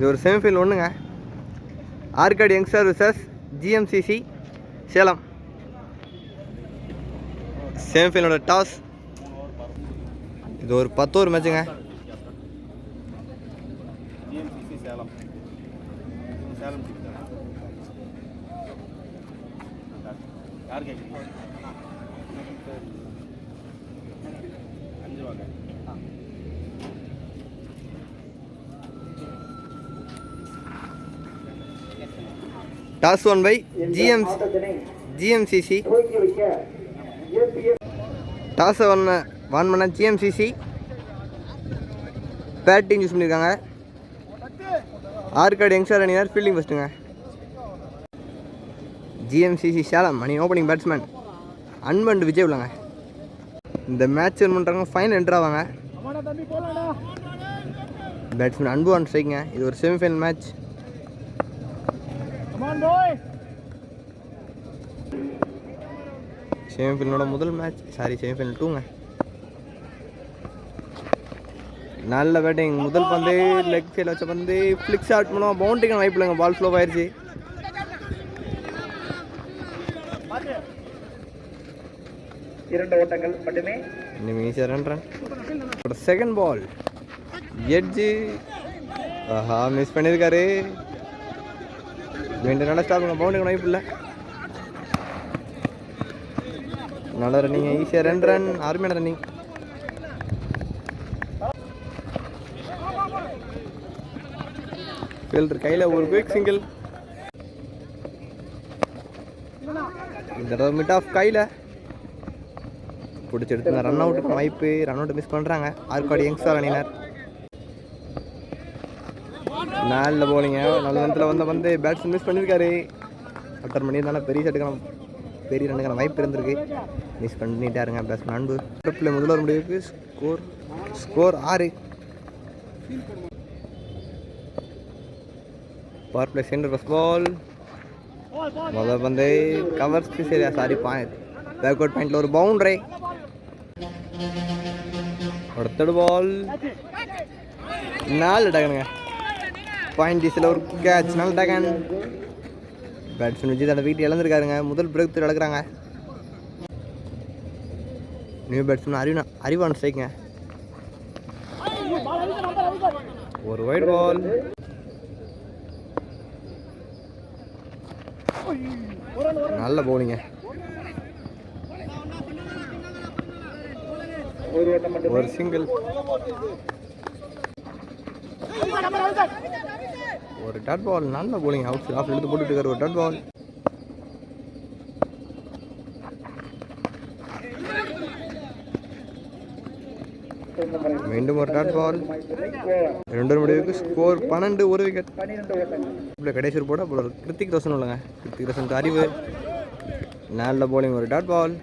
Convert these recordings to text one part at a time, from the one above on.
இது ஒரு செமிஃபைனல் ஒன்றுங்க Arcot youngster versus GMCC Salem. செமிஃபைனலோட toss இது ஒரு பத்து ஒரு மேட்சுங்க ஜிஎம்சிசி சேலம் சேலம் டீம் தானே யார் கேட்குறீங்க அஞ்சு ரூபா toss won by GM GMCC. டாஸை ஒன்று வான் பண்ண ஜிஎம்சிசி. பேட்டிங் யூஸ் பண்ணியிருக்காங்க. ஆர்காட் யங்ஸ்டர் அணியினர் ஃபீல்டிங் ஃபஸ்ட்டுங்க ஜிஎம்சிசி சேலம் அணி ஓப்பனிங் பேட்ஸ்மேன் அன்பண்ட் விஜய் உள்ளாங்க இந்த மேட்ச் வின் பண்ணுறாங்க ஃபைனல் என்ட்ரு ஆவாங்க. பேட்ஸ்மேன் அன்பு ஒன் ஸ்ட்ரைக்குங்க இது ஒரு செமிஃபைனல் மேட்ச் செமிஃபைனலோட முதல் மேட்ச் சாரி செமிஃபைனல் டூங்க நல்ல பேட்டிங் முதல் பந்து லெக் சைடில் வச்ச பந்து ஃப்ளிக் ஷாட் பண்ணுவோம் பவுண்டரிக்கு வாய்ப்பு இல்லைங்க. பால் ஃப்ளோ ஆயிடுச்சு இரண்டு ஓட்டங்கள் மட்டுமே. இன்னும் ஈஸியாக run run second ball edge ஆஹா மிஸ் பண்ணியிருக்காரு ரெண்டு நல்லா ஸ்டாப் பவுண்டுக்கு வாய்ப்பு இல்லை நல்ல ரன்னிங் ஈஸியாக ரெண்டு ரன் அருமையான ரன்னிங் ஃபீல்டர் கையில் ஒரு குயிக் சிங்கிள் இந்த தடவை மிட் ஆஃப் கையில். பிடிச்சி எடுத்துங்க ரன் அவுட்டுக்கு வாய்ப்பு ரன் அவுட் மிஸ் பண்ணுறாங்க ஆர்காடு யங்ஸ்டார் அணியினர். நல்ல போலிங்க நாலு நேரத்தில் வந்த வந்து பேட்ஸ் மிஸ் பண்ணியிருக்காரு அட்டர் இருந்தாலும் பெரிய ஷட்டுக்கான பெரிய ரன்னுக்கான வாய்ப்பு இருந்திருக்கு. மிஸ் பண்ணிட்டாருங்க பேட்ஸ்மேன் அன்பு. ட்ரிப்பில் முதல்ல ஒரு முடிவுக்கு ஸ்கோர் ஸ்கோர் ஆறு. Power play center first ball முதல் வந்து கவர் சரியா சாரி பாயிண்ட் பேக்வர்ட் பாயிண்டில் ஒரு பவுண்டரி அடுத்தடு பால் நாலு டக்குனுங்க பாயிண்ட் டீஸில் ஒரு கேட்ச் நல்ல டகன். பேட்ஸ்மேன் விஜய் தடவை வீட்டு இழந்திருக்காருங்க. முதல் பிரேக் த்ரூ இழக்கிறாங்க. நியூ பேட்ஸ்மேன் அறிவா அறிவான ஸ்ட்ரைக்குங்க ஒரு ஒயிட் பால் நல்ல பவுலிங்க ஒரு ஒரு சிங்கிள் ஒரு டாட் பால் நல்ல போலிங் அவுட் ஆஃப் எடுத்து போட்டுட்டு இருக்காரு ஒரு டாட் பால் மீண்டும் ஒரு டாட் பால் ரெண்டு முடிவுக்கு ஸ்கோர் பன்னெண்டு ஒரு விக்கெட் இப்போ கடைசி போட அப்புறம் ஒரு கிருத்திக் ரோஷன் உள்ளங்க. கிருத்திக் ரோஷன் அறிவு. நல்ல போலிங் ஒரு டாட் பால்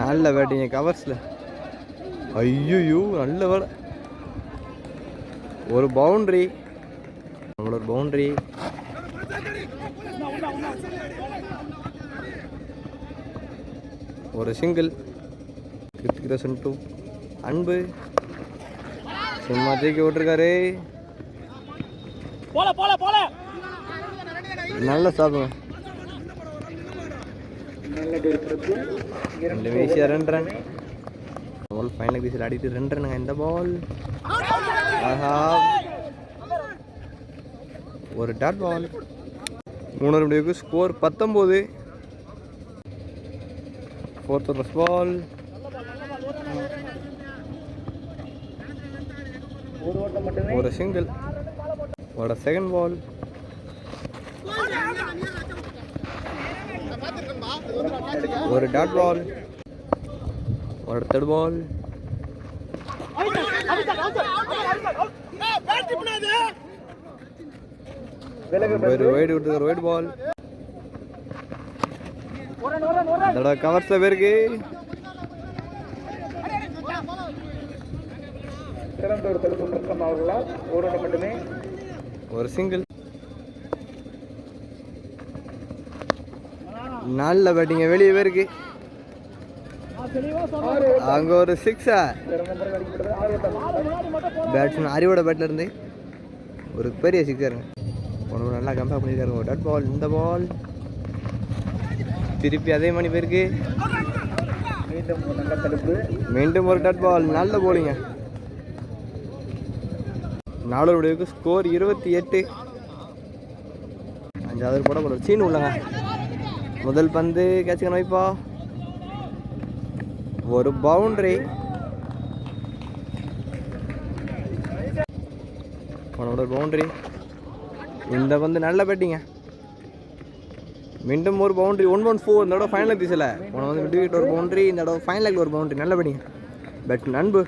நல்ல பேட்டிங்க கவர்ஸில் ஐயோ நல்ல வேலை. ஒரு பவுண்ட்ரி ஒரு பவுண்ட்ரி ஒரு சிங்கிள் கிருத்திக் ரோஷன் டூ அன்பு. சும்மா தூக்கி விட்டுருக்காரு. போல போல போல. நல்ல சாப்பிடுங்க. ரெண்டு வீசியா ரெண்டு ரன் பால் ஃபைனல் வீசில் ஆடிட்டு ரெண்டு ரன்னுங்க இந்த பால் ஆஹா. ஒரு டாட் பால் மூணு முடிவுக்கு ஸ்கோர் பத்தொம்போது. ஃபோர்த் ஃபஸ்ட் பால் ஒரு சிங்கிள் ஒரு செகண்ட் பால் ஒரு டாட் பால் ஒரு தேர்ட் பால் ஒரு வைடு விட்டுருக்காரு வைட் பால் அதோட கவர்ஸ்ல பேருக்கு மட்டுமே ஒரு சிங்கிள் நல்ல பேட்டிங்க வெளியே பேருக்கு அங்கே ஒரு சிக்ஸா பேட்ஸ்மேன் அறிவோட பேட்டில் இருந்து ஒரு பெரிய சிக்ஸருங்க உனக்கு நல்லா கம்பேர் பண்ணியிருக்காருங்க ஒரு டாட் பால் இந்த பால் திருப்பி அதே மணி பேருக்கு மீண்டும் ஒரு தடுப்பு மீண்டும் ஒரு டாட் பால் நல்ல போலிங்க நாலு முடிவுக்கு ஸ்கோர் இருபத்தி எட்டு. அஞ்சாவது போட போல சீன் உள்ளங்க முதல் பந்து கேட்சுக்கணும் வைப்பா ஒரு பவுண்டரி. ஒரு பவுண்டரி. இந்த வந்து நல்ல பேட்டிங்க மீண்டும் ஒரு பவுண்டரி ஒன் ஒன் ஃபோர் இந்த தடவை ஃபைனல் தீசல உன வந்து மிட் விக்கெட் ஒரு பவுண்டரி இந்த தடவை ஃபைனல் ஒரு பவுண்டரி. நல்ல பேட்டிங்க பட் நண்பு.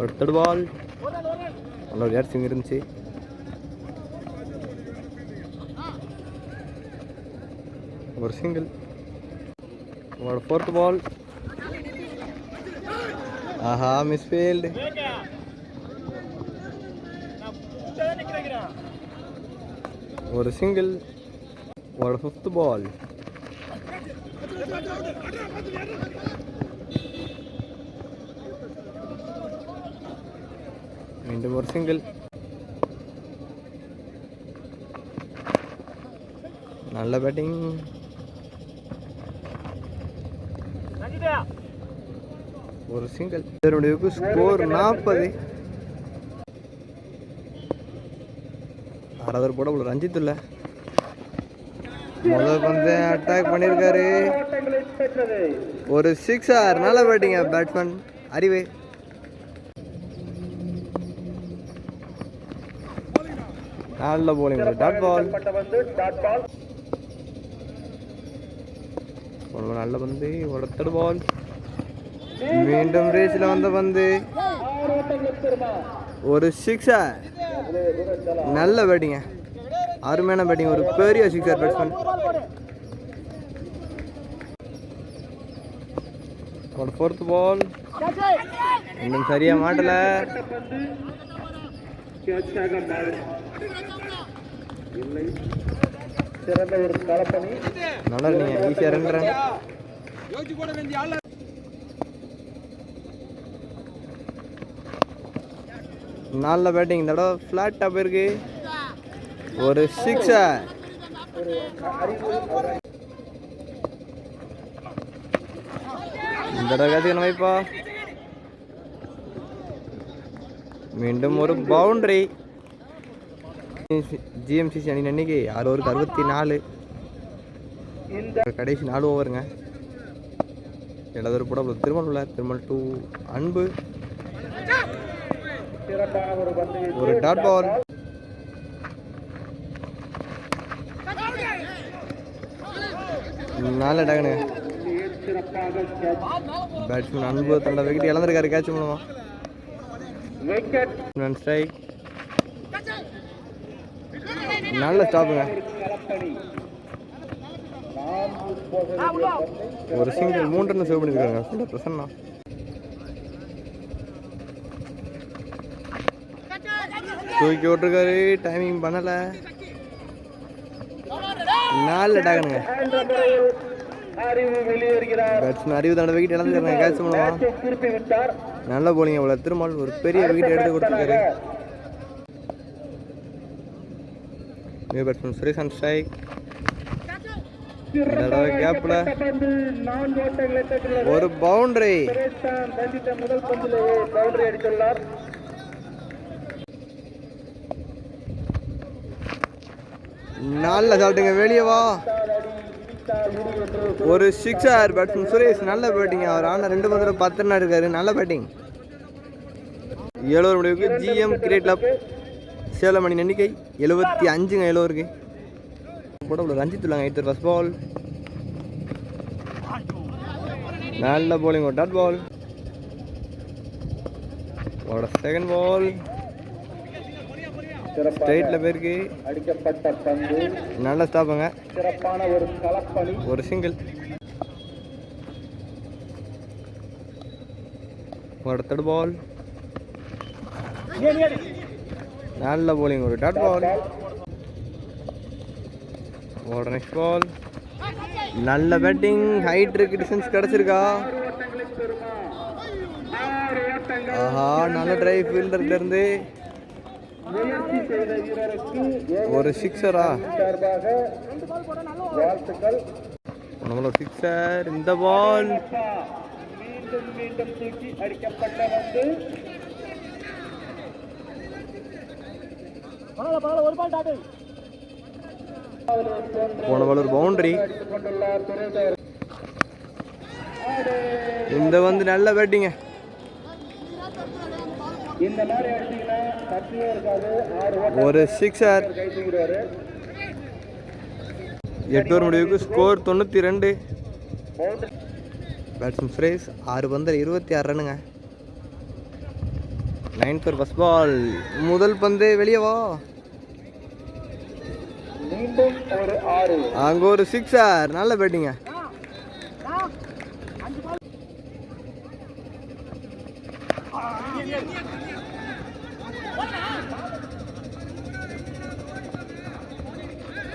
ஒரு தேர்ட் பால் நல்ல ஒரு ஏர்சிங் இருந்துச்சு. ஒரு சிங்கிள் ஒரு ஃபோர்த் பால் ஆஹா மிஸ் ஃபீல்டு ஒரு சிங்கிள் ஒரு ஃபிஃப்த் பால் மீண்டும் ஒரு சிங்கிள் நல்ல ஒரு சிங்கிள் இதனுடைய ஸ்கோர் நாற்பது ஆறாவது போட உள்ள ரஞ்சித் இல்லை. முதல் பந்து அட்டாக் பண்ணியிருக்காரு ஒரு சிக்ஸ் ஒரு சிக்ஸார் நல்ல பேட்டிங்க பேட்ஸ்மேன் அறிவு. நல்ல bowling dot ball dot ball ஒரு நல்ல பந்து ஒருத்தர் பால் மீண்டும் ரேஸில் வந்த பந்து ஒரு சிக்ஸர் நல்ல பேட்டிங்க அருமையான பேட்டிங் ஒரு பெரிய சிக்ஸர் பேட்ஸ்மேன் ஒரு ஃபோர்த் பால் இன்னும் சரியா மாட்டல. நல்லா நீங்க ஈஸியா ரெண்டு நல்ல பேட்டிங் இந்த தடவை ஃப்ளாட்டாக போயிருக்கு. ஒரு சிக்ஸர் இந்த தடவை கற்றுக்கணும் வைப்பா மீண்டும் ஒரு பவுண்டரி ஜிஎம்சிசி அணி அன்னைக்கு ஆறு ஒரு அறுபத்தி நாலு கடைசி நாலு ஓவருங்க எழுதர் போட திருமல் உள்ள திருமல் டூ அன்பு. ஒரு டாட் பால். நல்ல டகனுங்க பேட்ஸ்மேன் அன்பு தன்னோட விக்கெட் இழந்திருக்காரு கேட்ச் மூலமா. ஸ்ட்ரைக் நல்ல ஸ்டாப்புங்க ஒரு சிங்கிள் மூன்று சேவ் பண்ணியிருக்காங்க பிரசன்னா தூக்கி விட்டுருக்காரு. டைமிங் பண்ணல. நாலு டகனுங்க பேட்ஸ்மேன் அறிவு தன்னோட விக்கெட் இழந்திருக்காங்க கேட்ச் விட்டார். நல்ல போலிங்க இவ்வளோ திருமால் ஒரு பெரிய விக்கெட் எடுத்து கொடுத்துருக்காரு. New batsman Suresh and strike கேப்ல ஒரு பவுண்டரி முதல் பந்திலேயே பவுண்டரி அடித்துள்ளார். நல்ல சாப்பிட்டுங்க வெளியே வா. ஒரு சிக்ஸ் ஆர் பேட்ஸ்மேன் சுரேஷ் நல்ல பேட்டிங் அவர் ஆனால் ரெண்டு பந்தில் பத்து ரன் இருக்காரு நல்ல பேட்டிங் ஏழோர் முடிவுக்கு ஜிஎம் கிரேட் லப் சேலம் மணி எண்ணிக்கை எழுபத்தி அஞ்சுங்க எழுவருக்கு போட ஒரு ரஞ்சித் உள்ளாங்க. எடுத்து ஃபஸ்ட் பால் நல்ல போலிங் ஒரு டாட் பால் ஒரு செகண்ட் பால் ஸ்ட்ரைட்டில் போயிருக்கு அடிக்கப்பட்ட பந்து. நல்ல ஸ்டாப்புங்க. சிறப்பான ஒரு களப்பணி ஒரு சிங்கிள். ஒரு தேர்ட் பால் நல்ல bowling ஒரு டாட் பால் ஒரு நெக்ஸ்ட் பால் நல்ல பேட்டிங் ஹைட் இருக்கு டிஸ்டன்ஸ் கிடச்சிருக்கா? ஆஹா நல்ல டிரைவ் ஃபீல்டர்ல இருந்து. முயற்சி செய்த வீரருக்கு ஒரு சிக்ஸரா? சார்பாக வாழ்த்துக்கள். சிக்ஸர் இந்த பால். மீண்டும் மீண்டும் தூக்கி அடிக்கப்பட்ட வந்து போன பால் ஒரு பவுண்டரி இந்த வந்து நல்ல பேட்டிங்க இந்த மாதிரி அடிச்சீங்கன்னா ஒரு சிக்ஸர் எட்டு ஓவர் முடிவுக்கு ஸ்கோர் தொண்ணூற்றி ரெண்டு. பேட்ஸ்மேன் ஃப்ரேஸ் ஆறு பந்தில் இருபத்தி ஆறு ரன்னுங்க. நைன் ஃபோர் ஃபஸ்ட் பால் முதல் பந்து வெளியே வா. மீண்டும் ஒரு ஆறு. அங்கே ஒரு சிக்ஸர் நல்ல பேட்டிங்க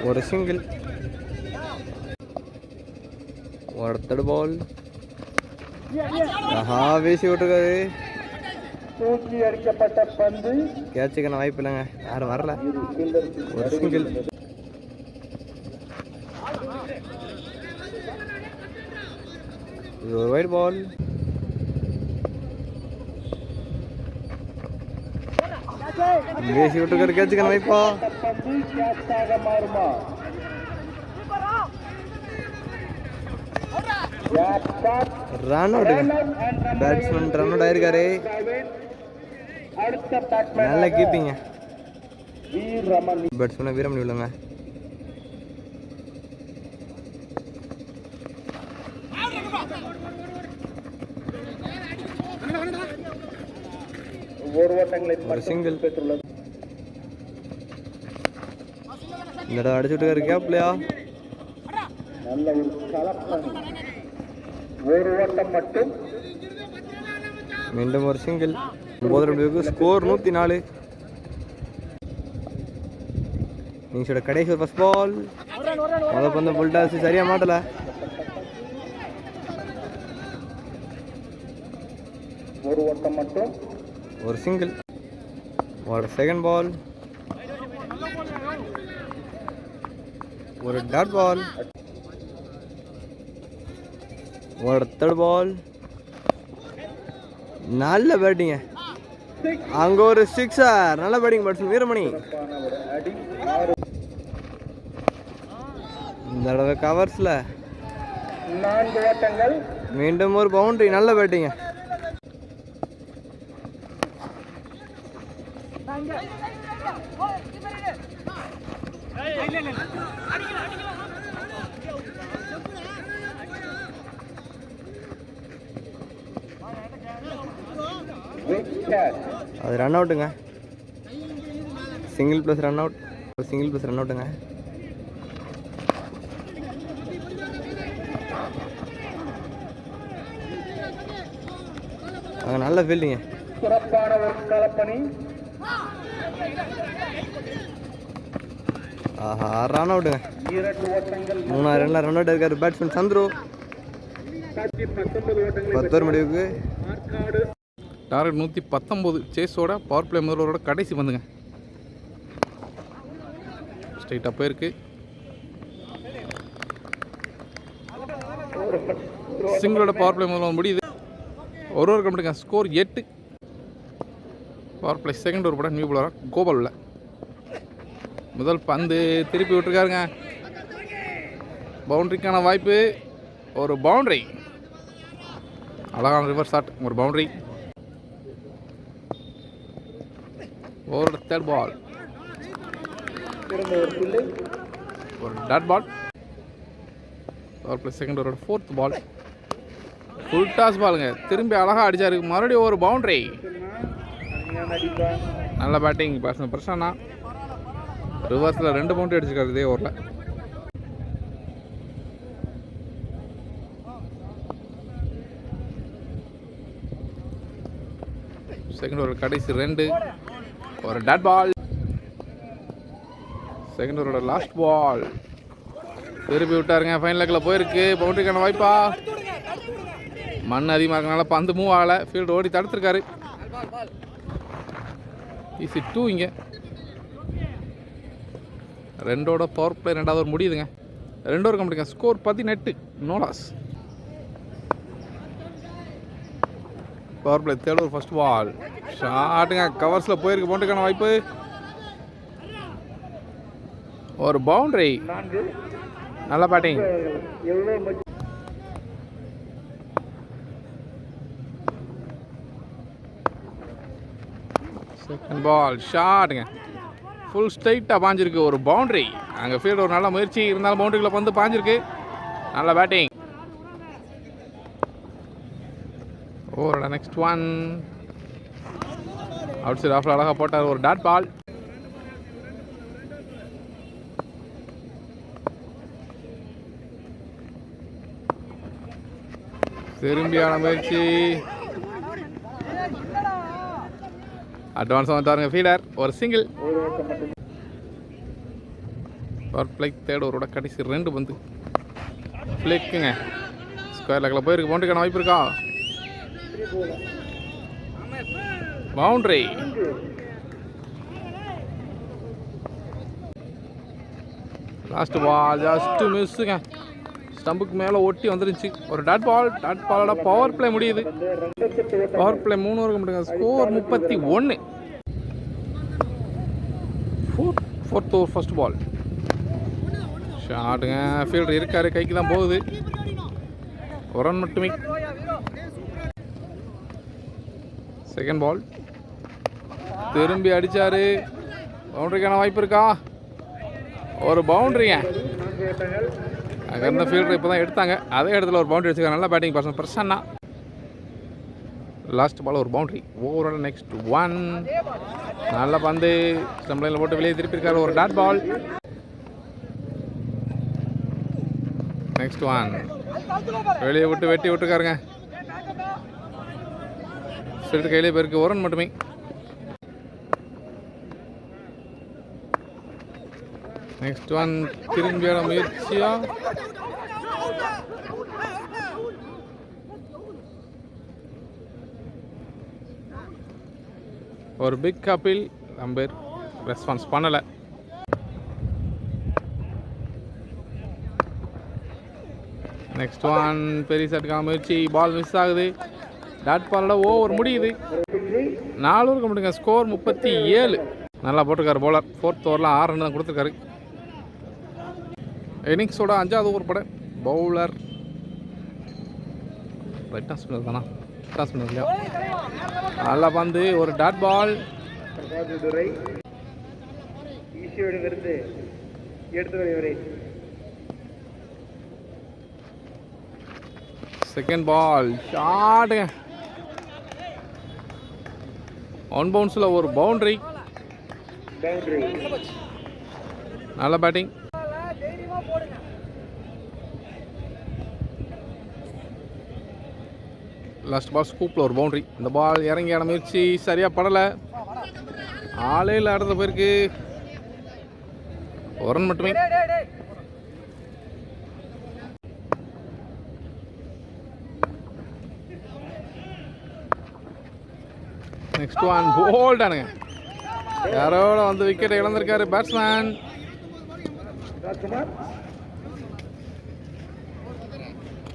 ஒரு சிங்கிள் ஒருத்தடு பால் ஆஹா வீசி விட்டுருக்காரு. தூக்கி அடிக்கப்பட்ட பந்து. கேட்சுக்கான வாய்ப்பு இல்லைங்க. யாரும் வரல. ஒரு சிங்கிள் இது ஒரு ஒயிட் பால் வீசி விட்டுருக்காரு கேட்சுக்கான வாய்ப்பா பந்து run out batsman run out ஆயிருக்காரு. நல்ல கீப்பிங்க. வீர் ரமணி வீரமணி விழுங்க ஒரு சிங்கிள் பெற்றுள்ளது இந்த தடவை அடிச்சு விட்டுருக்காரு கேப்லையா? நல்ல ஒரு கலப்பணி ஒரு ஓட்டம் மட்டும். மீண்டும் ஒரு சிங்கிள் ஒன்பது முடிவுக்கு ஸ்கோர் நூற்றி நாலு நீங்களோட கடைசி ஒரு ஃபஸ்ட் பால் முத பந்து புல் டாஸ் சரியா மாட்டல. ஒரு ஓட்டம் மட்டும். ஒரு சிங்கிள் ஒரு செகண்ட் பால் ஒரு டாட் பால் ஒரு தேர்ட் பால் நல்ல பேட்டிங்க அங்கே ஒரு சிக்ஸர் நல்ல பேட்டிங் பேட்ஸ்மேன் வீரமணி. இந்த தடவை கவர்ஸில் மீண்டும் ஒரு பவுண்டரி நல்ல பேட்டிங்க அது run அவுட்டுங்க single plus run out single plus run அவுட்டுங்க அங்கே நல்ல ஃபீல்டிங்க சிறப்பான ஒரு கலப்பணி ஆஹா ரன் அவுட்டுங்க மூணாயிரம் ரன்ல ரன் அவுட் இருக்காரு பேட்ஸ்மேன் சந்துரு. பத்தொரு முடிவுக்கு. டார்கெட் நூற்றி பத்தொம்போது சேஸோட பவர் பிளே முதல்வரோட கடைசி பந்துங்க. ஸ்ட்ரைட்டாக போயிருக்கு. சிங்கிளோட பவர் பிளே முதல்வர் முடியுது. ஒரு ஒரு கம்பெனிங்க ஸ்கோர் எட்டு. பவர் பிளே செகண்ட் ஒரு படம் நியூ பிளரா கோபாலில். முதல் பந்து திருப்பி விட்டுருக்காருங்க. பவுண்டரிக்கான வாய்ப்பு. ஒரு பவுண்ட்ரி அழகான ரிவர்ஸ் ஷாட் ஒரு பவுண்டரி ஓவரோட தேர்ட் பால் ஒரு புள்ளி டாட் பால் ஒரு ப்ளஸ் செகண்ட் ஒரு ஃபோர்த் பால் ஃபுல் டாஸ் பாலுங்க திரும்பி அழகாக அடிச்சாரு. மறுபடியும் ஒரு பவுண்ட்ரி நல்ல பேட்டிங் பேட்ஸ்மேன் பிரசன்னா. ரிவர்ஸில் ரெண்டு பவுண்ட்ரி அடிச்சிருக்காரு இதே ஓவரில் செகண்ட் ஒரு கடைசி ரெண்டு. ஒரு டாட் பால் செகண்ட் ஓவரோட லாஸ்ட் பால் திருப்பி விட்டாருங்க. ஃபைனல் லெக்கில் போயிருக்கு. பவுண்டரிக்கான வாய்ப்பா. மண் அதிகமாக இருக்கனால பந்து மூவ் ஆகலை. ஃபீல்டு ஓடி தடுத்துருக்காரு. ஈஸி டூ இங்கே. ரெண்டோட பவர் பிளே ரெண்டாவது ஒரு முடியுதுங்க. ரெண்டோ ஒரு முடியுங்க ஸ்கோர் பதினெட்டு. No loss power play third first ball ஷாட்டுங்க கவர்ஸில் போயிருக்கு போட்டுக்கான வாய்ப்பு. ஒரு பவுண்டரி நல்ல பேட்டிங் செகண்ட் பால் ஷாட்டுங்க ஃபுல் ஸ்ட்ரைட்டாக பாஞ்சிருக்கு ஒரு பவுண்டரி அங்கே ஃபீல்டு ஒரு நல்ல முயற்சி இருந்தாலும் பவுண்டரிக்குள்ள வந்து பாஞ்சிருக்கு. நல்ல பேட்டிங் ஓவரோட நெக்ஸ்ட் ஒன் அவுட் சைட் ஆஃபில் அழகாக போட்டார் ஒரு டாட் பால் திரும்பியான முயற்சி. அட்வான்ஸாக வந்தாருங்க ஃபீலர் ஒரு சிங்கிள் ஒரு தேர்ட் ஓவரோட கடைசி ரெண்டு பந்து. ஃப்ளிக்குங்க ஸ்கொயர் லெக்கில் போயிருக்கு பவுண்டரிக்கான வாய்ப்பு இருக்கா? பவுண்டரி. லாஸ்ட் பால் ஜஸ்ட் மிஸ்ஸுங்க ஸ்டம்புக்கு மேலே ஒட்டி வந்துருந்துச்சு ஒரு டாட் பால் டாட் பாலோட பவர் பிளே முடியுது. பவர் பிளே மூணு வரைக்கும் முடியுங்க ஸ்கோர் முப்பத்தி ஒன்று fourth fourth over first ball ஷாட்டுங்க ஃபீல்டர் இருக்காரு. கைக்கு தான் போகுது. ஒரு ரன் மட்டுமே. செகண்ட் பால் திரும்பி அடிச்சாரு. பவுண்டரிக்கான வாய்ப்பு இருக்கா? ஒரு பவுண்டரிங்க அங்கே இருந்த ஃபீல்டர் இப்போ தான் எடுத்தாங்க. அதே இடத்துல ஒரு பவுண்டரி வச்சுருக்காங்க நல்லா batting person Prasanna. Last ball ஒரு பவுண்டரி ஓவரால் நெக்ஸ்ட் ஒன் நல்ல பந்து. ஸ்டம்ப்லைனில் போட்டு வெளியே திருப்பியிருக்காரு ஒரு டாட் பால் நெக்ஸ்ட் ஒன் வெளியே விட்டு வெட்டி விட்டுருக்காருங்க. ஃபீல்டு கையிலே போயிருக்கு ஒரு மட்டுமே. நெக்ஸ்ட் ஒன் திரும்பியோட முயற்சியா? ஒரு பிக் கப்பில் நம்பர் ரெஸ்பான்ஸ் பண்ணலை. நெக்ஸ்ட் ஒன் பெரிய சட்டுக்கான முயற்சி. பால் மிஸ் ஆகுது. டாட் பாலோட ஓவர் முடியுது. நாலு இருக்க முடியுங்க. ஸ்கோர் முப்பத்தி ஏழு. நல்லா போட்டிருக்காரு போலர் ஃபோர்த் ஓவரில் ஆறு ரன் தான் கொடுத்துருக்காரு. இன்னிங்ஸோட அஞ்சாவது ஓவர் பட பவுலர் ரைட் ஸ்பின்னர் தானா? ரைட் ஸ்பின்னர் இல்லையா? நல்லா பந்து ஒரு டாட் பால் ஈசியோடிலிருந்து எடுத்து செகண்ட் பால் ஷாட்டுங்க ஒன் பவுன்ஸில் ஒரு பவுண்டரி நல்ல பேட்டிங் லாஸ்ட் பால் ஸ்கூப்பில் ஒரு பவுண்டரி இந்த பால் இறங்கியான முயற்சி சரியாக படலை. ஆளே இல்லை போயிருக்கு. ஒரு ரன் மட்டுமே. நெக்ஸ்ட் ஒன் போல்டானுங்க யாரோட வந்து விக்கெட் இழந்திருக்காரு பேட்ஸ்மேன்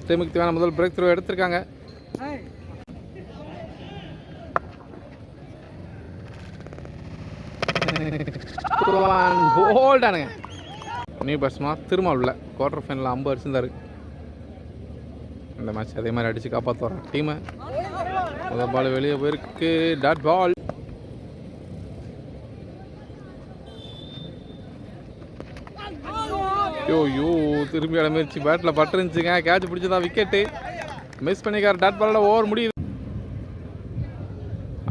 திமுக தேவையான முதல் பிரேக் த்ரூ எடுத்திருக்காங்க. போல்டானுங்க நியூ பேட்ஸ்மா உள்ள. குவார்டர் ஃபைனலில் அம்பு அடிச்சிருந்தாரு. இந்த மேட்ச் அதே மாதிரி அடித்து காப்பாற்றுவார் டீமை முதல் பால் வெளியே போயிருக்கு. டாட் பால் யோ யோ திரும்பி இடம் முயற்சி. பேட்டில் பட்டுருந்துச்சுங்க கேட்ச் பிடிச்சதா விக்கெட்டு மிஸ் பண்ணிக்கார். டாட் பாலில் ஓவர் முடியுது.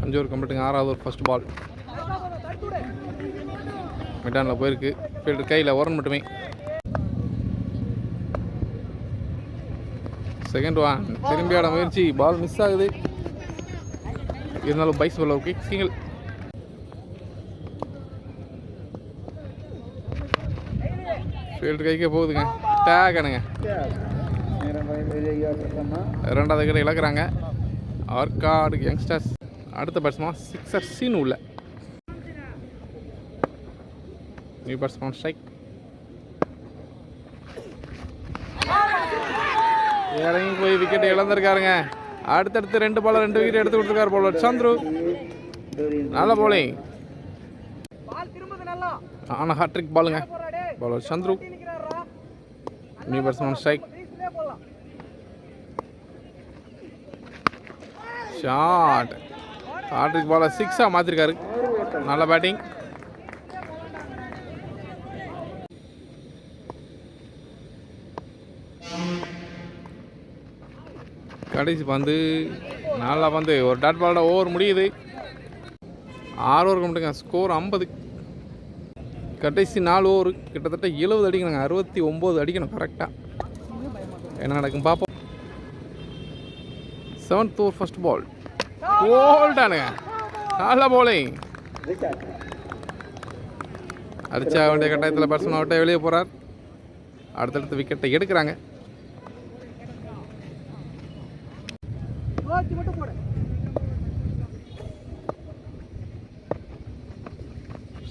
அஞ்சு ஒரு கம்ப்ளீட்டுங்க ஆறாவது ஒரு ஃபர்ஸ்ட் பால் மிட்டானில் போயிருக்கு. ஃபீல்டர் கையில் ஓரன் மட்டுமே. செகண்ட் ஒன் திரும்பி ஆட முயற்சி. பால் மிஸ் ஆகுது. இருந்தாலும் பைஸ் உள்ள ஓகே சிங்கிள் ஃபீல்டு கைக்கே போகுதுங்க. டேகனுங்க. நேரம் ரெண்டாவது விக்கெட் இழக்கிறாங்க. ஆர்காடு யங்ஸ்டர்ஸ் அடுத்த பேட்ஸ்மான் சிக்ஸர் சீன் உள்ள. நியூ பேட்ஸ்மான் ஸ்ட்ரைக் இறங்கி போய் விக்கெட் இழந்திருக்காருங்க. அடுத்தடுத்து ரெண்டு பால் ரெண்டு விக்கெட் எடுத்து கொடுத்துருக்காரு போலர் சந்துரு நல்ல போலிங் ஆனால் ஹாட்ரிக் பாலுங்க bowler Chandru. New batsman strike shot hattrick bowler சிக்ஸாக மாற்றிருக்காரு நல்ல பேட்டிங் கடைசி பந்து நல்லா பந்து. ஒரு டாட் பாலோட ஓவர் முடியுது. ஆறு ஓவருக்கு மட்டுங்க. ஸ்கோர் ஐம்பது. கடைசி நாலு ஓவர் கிட்டத்தட்ட எழுபது அடிக்கணுங்க. அறுபத்தி ஒம்பது அடிக்கணும் கரெக்டாக என்ன நடக்கும் பார்ப்போம் செவன்த் ஓவர் ஃபஸ்ட் பால் போல்டானுங்க நல்ல போலிங் அடிச்சா வேண்டிய கட்டாயத்தில் பர்சன் அவட்டே வெளியே போகிறார் அடுத்தடுத்து விக்கெட்டை எடுக்கிறாங்க.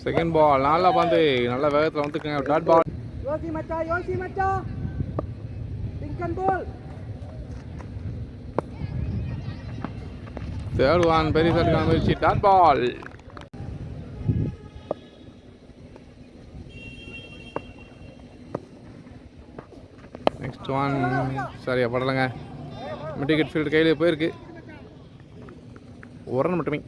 செகண்ட் பால் நல்லா பந்து நல்ல வேகத்தில் வந்துருக்குங்க டாட் பால் யோசி மச்சா யோசி மச்சா. பிங்க் அண்ட் பால் தேர்ட் ஒன் பெரிய சட்டுக்கான முயற்சி. டாட் பால் நெக்ஸ்ட் ஒன் சரியா படலைங்க. மிட்டிகேட் ஃபீல்டு கையிலே போயிருக்கு. ஒரு ரன் மட்டுமே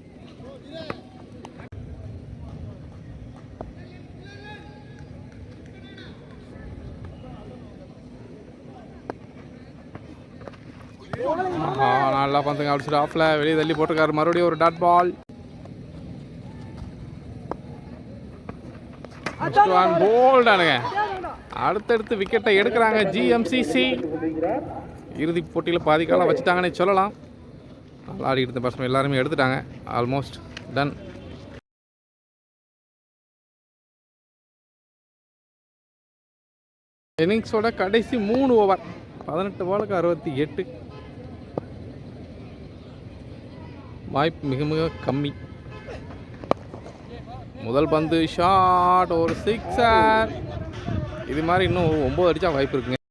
ஆஹா, நல்லா பந்துங்க அடிச்சுட்டு ஆஃப்ல வெளியே தள்ளி போட்டிருக்காரு. மறுபடியும் ஒரு டாட் பால் போல்டானுங்க அடுத்தடுத்து விக்கெட்டை எடுக்கிறாங்க ஜிஎம்சிசி இறுதிப் இறுதி போட்டியில் பாதி காலம் வச்சுட்டாங்கன்னே சொல்லலாம். நல்லா ஆடிட்டு இருந்த பசங்க எல்லாருமே எடுத்துட்டாங்க. ஆல்மோஸ்ட் டன் இன்னிங்ஸோட கடைசி மூணு ஓவர் பதினெட்டு பாலுக்கு அறுபத்தி எட்டு. வாய்ப்பு மிக மிக கம்மி. முதல் பந்து ஷாட் ஒரு சிக்ஸர். இது மாதிரி இன்னும் ஒம்பது அடிச்சா வாய்ப்பு இருக்குங்க.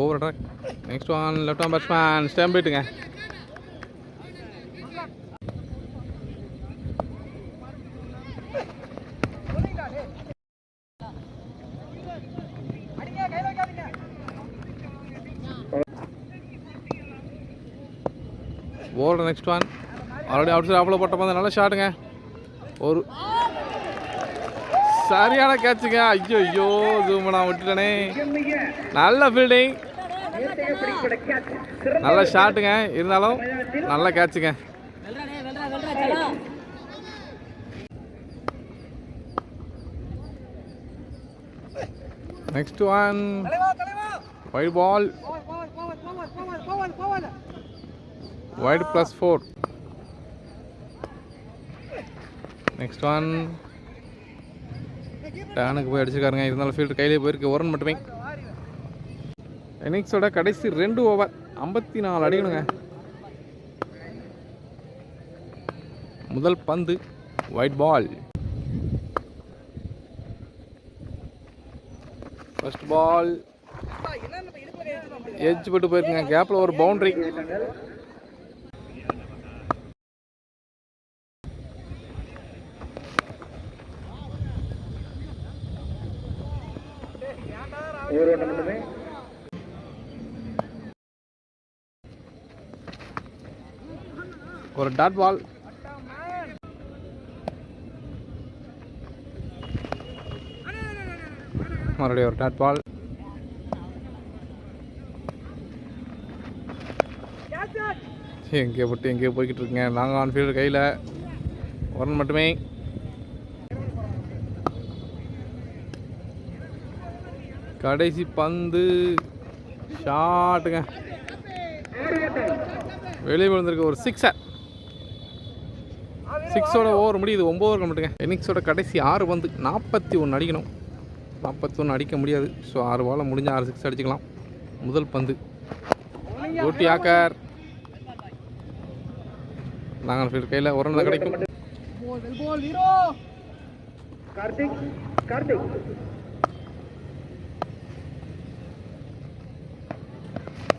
Over track next one left on batsman stem போயிட்டுங்க அடிங்க next one already out side அவ்வளோ போட்ட போது நல்ல ஷாட்டுங்க ஒரு சரியான கேட்சுங்க ஐயோ ஐயோ ஜூம் நான் விட்டுட்டேனே. நல்ல ஃபீல்டிங் நல்ல ஷாட்டுங்க இருந்தாலும் நல்ல கேட்சுங்க next one wide ball wide plus four next one டேனுக்கு போய் அடிச்சிருக்காருங்க. இருந்தாலும் ஃபீல்டு கையிலே போயிருக்கு. ஒரு மட்டுமே. இன்னிங்ஸோட கடைசி ரெண்டு ஓவர். ஐம்பத்தி நாலு அடிக்கணுங்க முதல் பந்து ஒயிட் பால் ஃபர்ஸ்ட் பால் என்ன போட்டு போயிருக்குங்க. கேப்பில் ஒரு பவுண்ட்ரி டாட் பால் மறுபடியும் ஒரு டாட் பால் எங்கேயோ போட்டு எங்கேயோ போய்கிட்டு இருக்குங்க நாங்கள் ஆன் ஃபீல்டு கையில் ஒன் மட்டுமே கடைசி பந்து ஷாட்டுங்க வெளியே விழுந்திருக்க ஒரு சிக்ஸர் சிக்ஸோட ஓவர் முடியுது ஒம்பது ஓவர் மட்டுங்க இன்னிங்ஸோட கடைசி ஆறு பந்து நாற்பத்தி ஒன்று அடிக்கணும். நாற்பத்தி ஒன்று அடிக்க முடியாது. ஸோ ஆறு பாலம் முடிஞ்ச ஆறு சிக்ஸ் அடிச்சுக்கலாம். முதல் பந்து. ஓட்டி ஆக்கார் நாங்கள் ஃபீல்ட் கையில் ஒரு ரன் கிடைக்கும். Karthik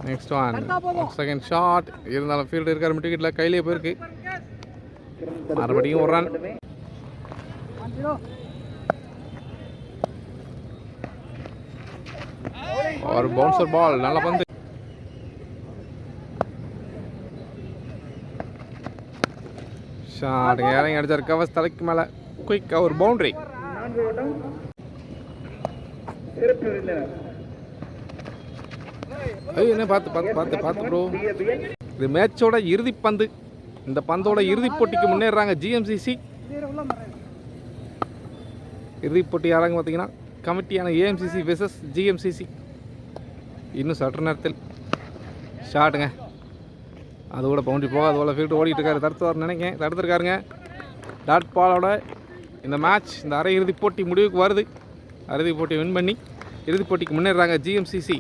next one second shot இருந்தாலும் ஃபீல்டு இருக்கார் டிக்கெட்டில் கையிலே போயிருக்கு. மறுபடியும் ஒரு ரன். ஒரு பவுன்சர் பால் நல்ல பந்து. ஷாட் இறங்கி அடிச்சார். கவஸ் தலைக்கு மேலே. குயிக்காக ஒரு பவுண்டரி ஐயோ என்ன பார்த்து பார்த்து பார்த்து பார்த்து ப்ரோ இது மேட்சோட இறுதி பந்து இந்த பந்தோட இறுதிப் போட்டிக்கு முன்னேறாங்க ஜிஎம்சிசி இறுதிப் போட்டி யாராங்க பார்த்தீங்கன்னா? கமிட்டியான ஏஎம்சிசி விசஸ் ஜிஎம்சிசி இன்னும் சற்று நேரத்தில் ஷாட்டுங்க. அது கூட பவுண்டி போக அது போல் ஃபீல்டு ஓடிட்டு இருக்காரு. தடுத்துவார் நினைக்கிறேன். தடுத்துருக்காருங்க. டாட் பாலோட இந்த மேட்ச் இந்த அரை இறுதிப் போட்டி முடிவுக்கு வருது. அறுதிப் போட்டி வின் பண்ணி இறுதிப் போட்டிக்கு முன்னேறாங்க ஜிஎம்சிசி